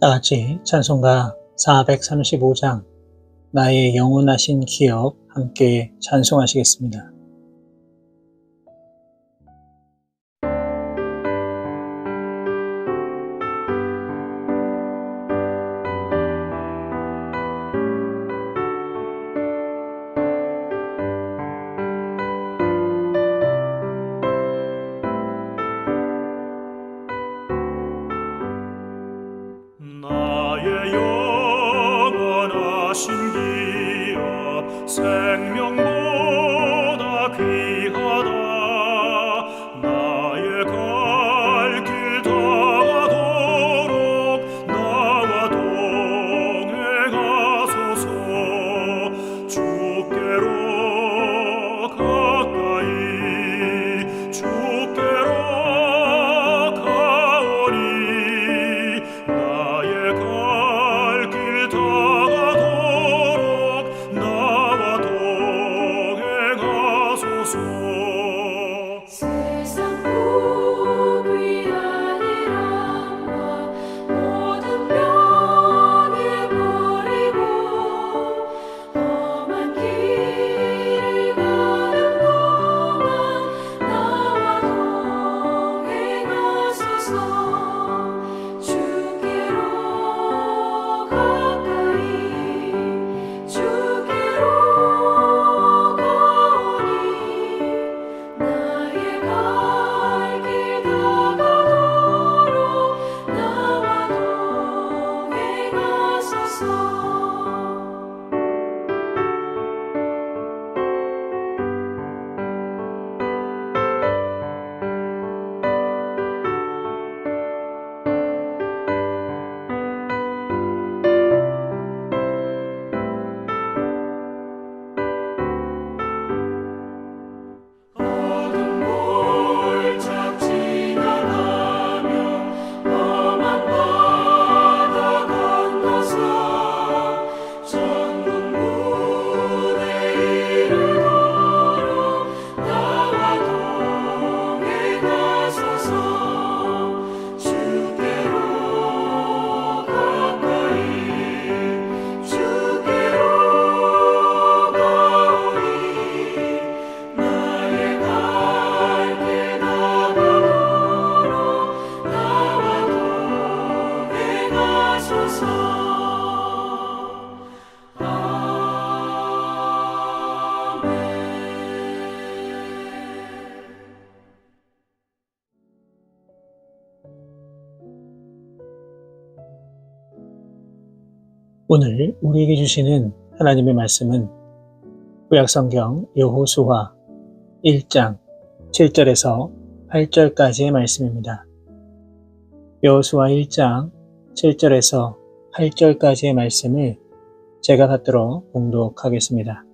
다 같이 찬송가 435장 나의 영원하신 기억 함께 찬송하시겠습니다. 오늘 우리에게 주시는 하나님의 말씀은 구약성경 여호수아 1장 7절에서 8절까지의 말씀입니다. 여호수아 1장 7절에서 8절까지의 말씀을 제가 받들어 봉독하겠습니다.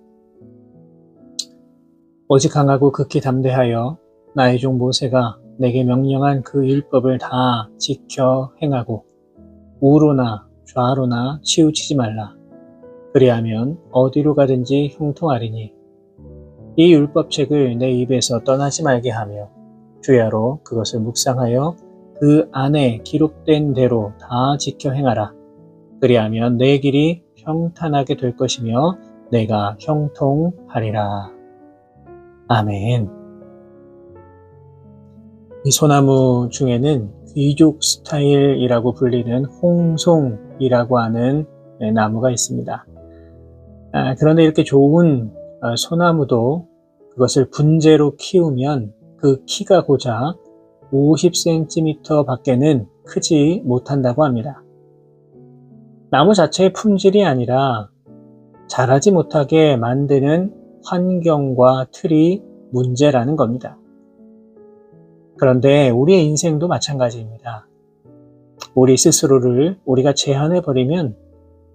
오직 강하고 극히 담대하여 나의 종 모세가 내게 명령한 그 율법을 다 지켜 행하고 우로나 좌로나 치우치지 말라. 그리하면 어디로 가든지 형통하리니 이 율법책을 내 입에서 떠나지 말게 하며 주야로 그것을 묵상하여 그 안에 기록된 대로 다 지켜 행하라. 그리하면 내 길이 평탄하게 될 것이며 내가 형통하리라. 아멘. 이 소나무 중에는 귀족 스타일이라고 불리는 홍송 이라고 하는 네, 나무가 있습니다. 아, 그런데 이렇게 좋은 어, 소나무도 그것을 분재로 키우면 그 키가 고작 50cm 밖에는 크지 못한다고 합니다. 나무 자체의 품질이 아니라 자라지 못하게 만드는 환경과 틀이 문제라는 겁니다. 그런데 우리의 인생도 마찬가지입니다. 우리 스스로를 우리가 제한해 버리면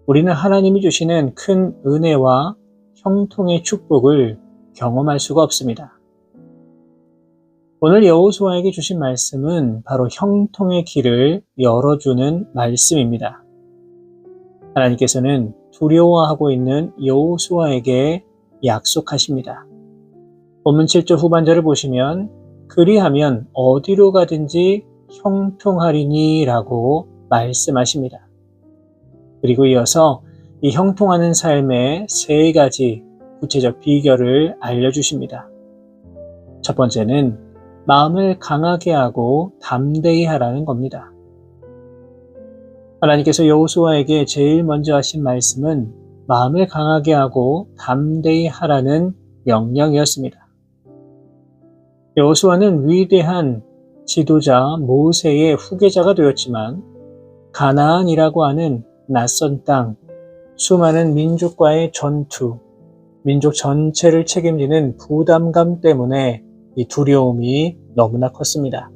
우리는 하나님이 주시는 큰 은혜와 형통의 축복을 경험할 수가 없습니다. 오늘 여호수아에게 주신 말씀은 바로 형통의 길을 열어주는 말씀입니다. 하나님께서는 두려워하고 있는 여호수아에게 약속하십니다. 본문 7절 후반절을 보시면 그리하면 어디로 가든지 형통하리니 라고 말씀하십니다. 그리고 이어서 이 형통하는 삶의 세 가지 구체적 비결을 알려주십니다. 첫 번째는 마음을 강하게 하고 담대히 하라는 겁니다. 하나님께서 여호수아에게 제일 먼저 하신 말씀은 마음을 강하게 하고 담대히 하라는 명령이었습니다. 여호수아는 위대한 지도자 모세의 후계자가 되었지만 가나안이라고 하는 낯선 땅, 수많은 민족과의 전투, 민족 전체를 책임지는 부담감 때문에 이 두려움이 너무나 컸습니다.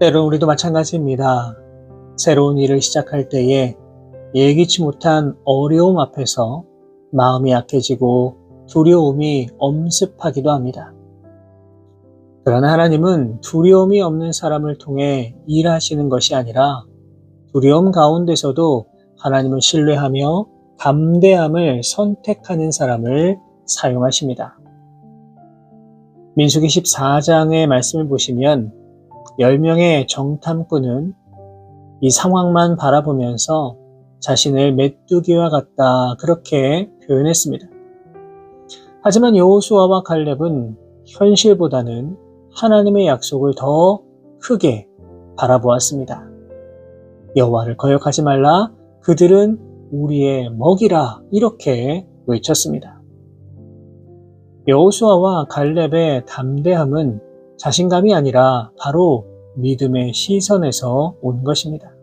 때론 우리도 마찬가지입니다. 새로운 일을 시작할 때에 예기치 못한 어려움 앞에서 마음이 약해지고 두려움이 엄습하기도 합니다. 그러나 하나님은 두려움이 없는 사람을 통해 일하시는 것이 아니라 두려움 가운데서도 하나님을 신뢰하며 담대함을 선택하는 사람을 사용하십니다. 민수기 14장의 말씀을 보시면 10명의 정탐꾼은 이 상황만 바라보면서 자신을 메뚜기와 같다 그렇게 표현했습니다. 하지만 여호수아와 갈렙은 현실보다는 하나님의 약속을 더 크게 바라보았습니다. 여호와를 거역하지 말라 그들은 우리의 먹이라 이렇게 외쳤습니다. 여호수아와 갈렙의 담대함은 자신감이 아니라 바로 믿음의 시선에서 온 것입니다.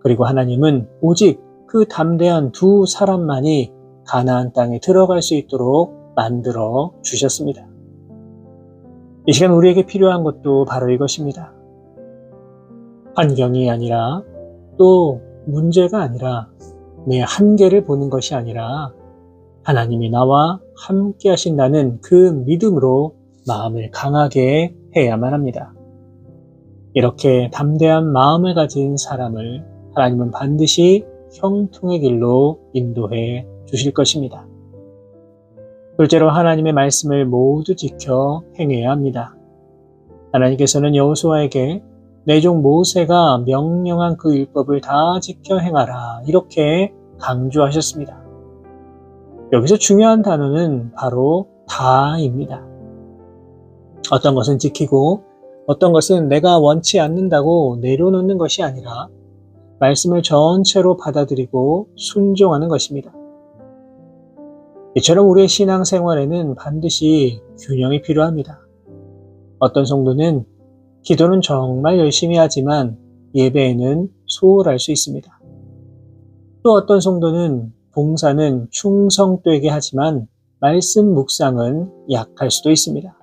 그리고 하나님은 오직 그 담대한 두 사람만이 가나안 땅에 들어갈 수 있도록 만들어 주셨습니다. 이 시간 우리에게 필요한 것도 바로 이것입니다. 환경이 아니라 또 문제가 아니라 내 한계를 보는 것이 아니라 하나님이 나와 함께 하신다는 그 믿음으로 마음을 강하게 해야만 합니다. 이렇게 담대한 마음을 가진 사람을 하나님은 반드시 형통의 길로 인도해 주실 것입니다. 둘째로 하나님의 말씀을 모두 지켜 행해야 합니다. 하나님께서는 여호수아에게 내종 모세가 명령한 그 율법을 다 지켜 행하라 이렇게 강조하셨습니다. 여기서 중요한 단어는 바로 다입니다. 어떤 것은 지키고 어떤 것은 내가 원치 않는다고 내려놓는 것이 아니라 말씀을 전체로 받아들이고 순종하는 것입니다. 이처럼 우리의 신앙생활에는 반드시 균형이 필요합니다. 어떤 성도는 기도는 정말 열심히 하지만 예배에는 소홀할 수 있습니다. 또 어떤 성도는 봉사는 충성되게 하지만 말씀 묵상은 약할 수도 있습니다.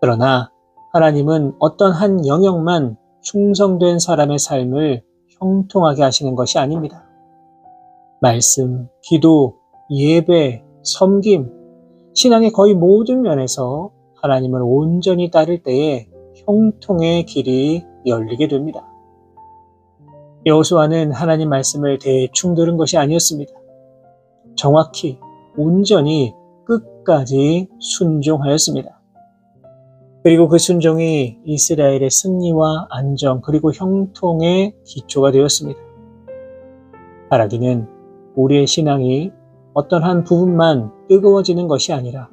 그러나 하나님은 어떤 한 영역만 충성된 사람의 삶을 형통하게 하시는 것이 아닙니다. 말씀, 기도, 예배, 섬김, 신앙의 거의 모든 면에서 하나님을 온전히 따를 때에 형통의 길이 열리게 됩니다. 여호수아는 하나님 말씀을 대충 들은 것이 아니었습니다. 정확히 온전히 끝까지 순종하였습니다. 그리고 그 순종이 이스라엘의 승리와 안정 그리고 형통의 기초가 되었습니다. 바라기는 우리의 신앙이 어떤 한 부분만 뜨거워지는 것이 아니라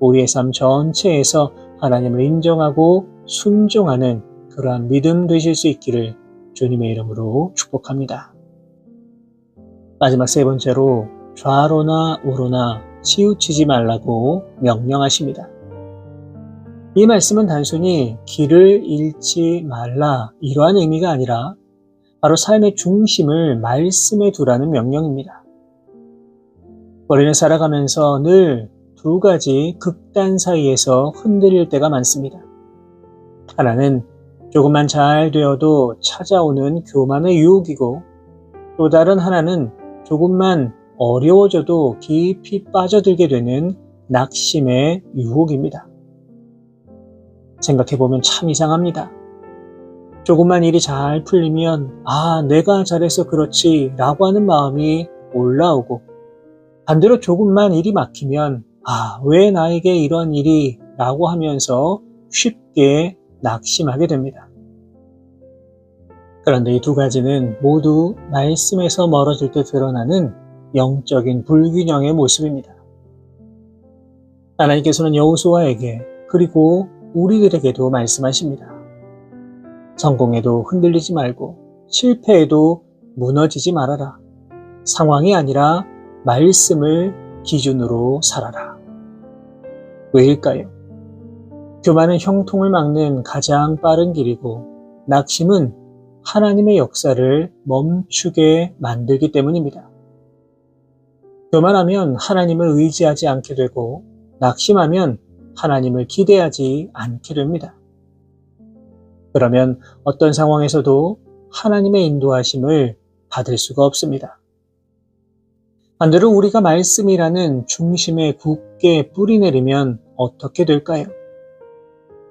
우리의 삶 전체에서 하나님을 인정하고 순종하는 그러한 믿음 되실 수 있기를 주님의 이름으로 축복합니다. 마지막 세 번째로 좌로나 우로나 치우치지 말라고 명령하십니다. 이 말씀은 단순히 길을 잃지 말라 이러한 의미가 아니라 바로 삶의 중심을 말씀에 두라는 명령입니다. 우리는 살아가면서 늘 두 가지 극단 사이에서 흔들릴 때가 많습니다. 하나는 조금만 잘 되어도 찾아오는 교만의 유혹이고 또 다른 하나는 조금만 어려워져도 깊이 빠져들게 되는 낙심의 유혹입니다. 생각해보면 참 이상합니다. 조금만 일이 잘 풀리면, 아, 내가 잘해서 그렇지, 라고 하는 마음이 올라오고, 반대로 조금만 일이 막히면, 아, 왜 나에게 이런 일이, 라고 하면서 쉽게 낙심하게 됩니다. 그런데 이 두 가지는 모두 말씀에서 멀어질 때 드러나는 영적인 불균형의 모습입니다. 하나님께서는 여호수아에게 그리고 우리들에게도 말씀하십니다. 성공에도 흔들리지 말고 실패에도 무너지지 말아라. 상황이 아니라 말씀을 기준으로 살아라. 왜일까요? 교만은 형통을 막는 가장 빠른 길이고 낙심은 하나님의 역사를 멈추게 만들기 때문입니다. 교만하면 하나님을 의지하지 않게 되고 낙심하면 하나님을 기대하지 않게 됩니다. 그러면 어떤 상황에서도 하나님의 인도하심을 받을 수가 없습니다. 반대로 우리가 말씀이라는 중심에 굳게 뿌리 내리면 어떻게 될까요?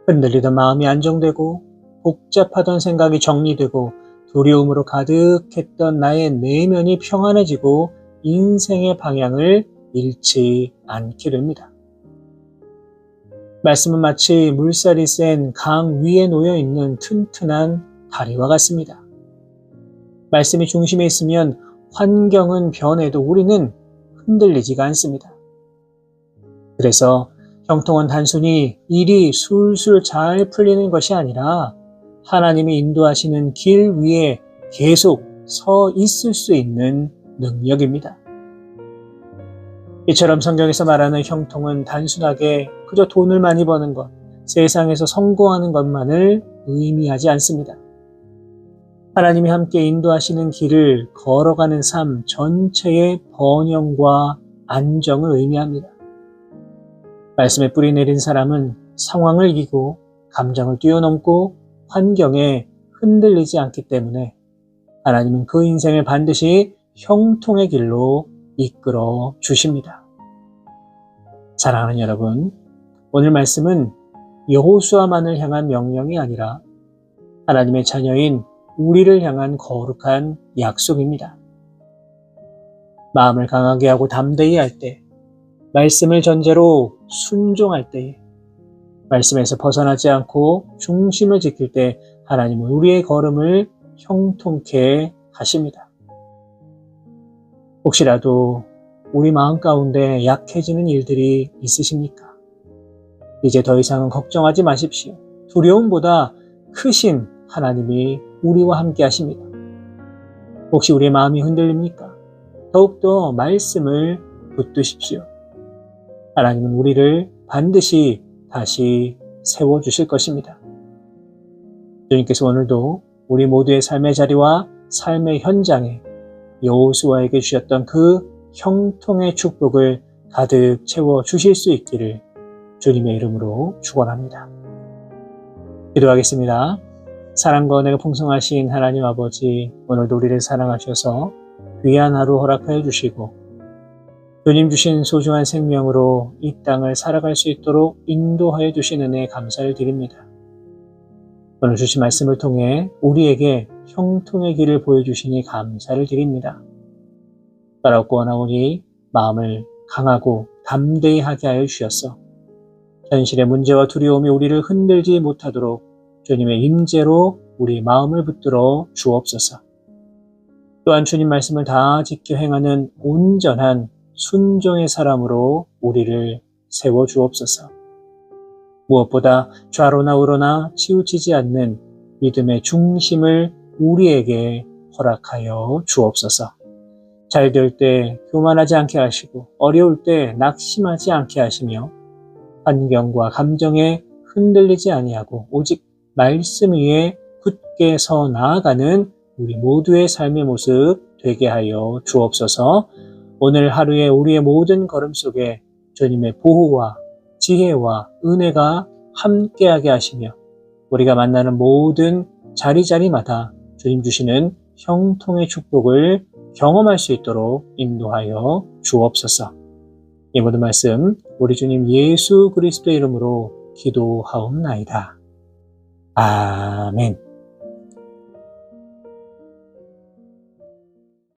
흔들리던 마음이 안정되고 복잡하던 생각이 정리되고 두려움으로 가득했던 나의 내면이 평안해지고 인생의 방향을 잃지 않게 됩니다. 말씀은 마치 물살이 센 강 위에 놓여 있는 튼튼한 다리와 같습니다. 말씀이 중심에 있으면 환경은 변해도 우리는 흔들리지가 않습니다. 그래서 형통은 단순히 일이 술술 잘 풀리는 것이 아니라 하나님이 인도하시는 길 위에 계속 서 있을 수 있는 능력입니다. 이처럼 성경에서 말하는 형통은 단순하게 그저 돈을 많이 버는 것, 세상에서 성공하는 것만을 의미하지 않습니다. 하나님이 함께 인도하시는 길을 걸어가는 삶 전체의 번영과 안정을 의미합니다. 말씀에 뿌리 내린 사람은 상황을 이기고 감정을 뛰어넘고 환경에 흔들리지 않기 때문에 하나님은 그 인생을 반드시 형통의 길로 이끌어 주십니다. 사랑하는 여러분, 오늘 말씀은 여호수아만을 향한 명령이 아니라 하나님의 자녀인 우리를 향한 거룩한 약속입니다. 마음을 강하게 하고 담대히 할 때, 말씀을 전제로 순종할 때에, 말씀에서 벗어나지 않고 중심을 지킬 때 하나님은 우리의 걸음을 형통케 하십니다. 혹시라도 우리 마음 가운데 약해지는 일들이 있으십니까? 이제 더 이상은 걱정하지 마십시오. 두려움보다 크신 하나님이 우리와 함께 하십니다. 혹시 우리의 마음이 흔들립니까? 더욱더 말씀을 붙드십시오. 하나님은 우리를 반드시 다시 세워주실 것입니다. 주님께서 오늘도 우리 모두의 삶의 자리와 삶의 현장에 여호수아에게 주셨던 그 형통의 축복을 가득 채워 주실 수 있기를 주님의 이름으로 축원합니다. 기도하겠습니다. 사랑과 은혜가 풍성하신 하나님 아버지 오늘도 우리를 사랑하셔서 귀한 하루 허락하여 주시고 주님 주신 소중한 생명으로 이 땅을 살아갈 수 있도록 인도하여 주신 은혜에 감사를 드립니다. 오늘 주신 말씀을 통해 우리에게 형통의 길을 보여주시니 감사를 드립니다. 따라오고 원하오니 마음을 강하고 담대히 하게 하여 주셨어. 현실의 문제와 두려움이 우리를 흔들지 못하도록 주님의 임재로 우리 마음을 붙들어 주옵소서. 또한 주님 말씀을 다 지켜 행하는 온전한 순종의 사람으로 우리를 세워 주옵소서. 무엇보다 좌로나 우로나 치우치지 않는 믿음의 중심을 우리에게 허락하여 주옵소서. 잘 될 때 교만하지 않게 하시고 어려울 때 낙심하지 않게 하시며 환경과 감정에 흔들리지 아니하고 오직 말씀 위에 굳게 서 나아가는 우리 모두의 삶의 모습 되게 하여 주옵소서. 오늘 하루에 우리의 모든 걸음 속에 주님의 보호와 지혜와 은혜가 함께하게 하시며 우리가 만나는 모든 자리자리마다 주님 주시는 형통의 축복을 경험할 수 있도록 인도하여 주옵소서. 이 모든 말씀 우리 주님 예수 그리스도의 이름으로 기도하옵나이다. 아멘.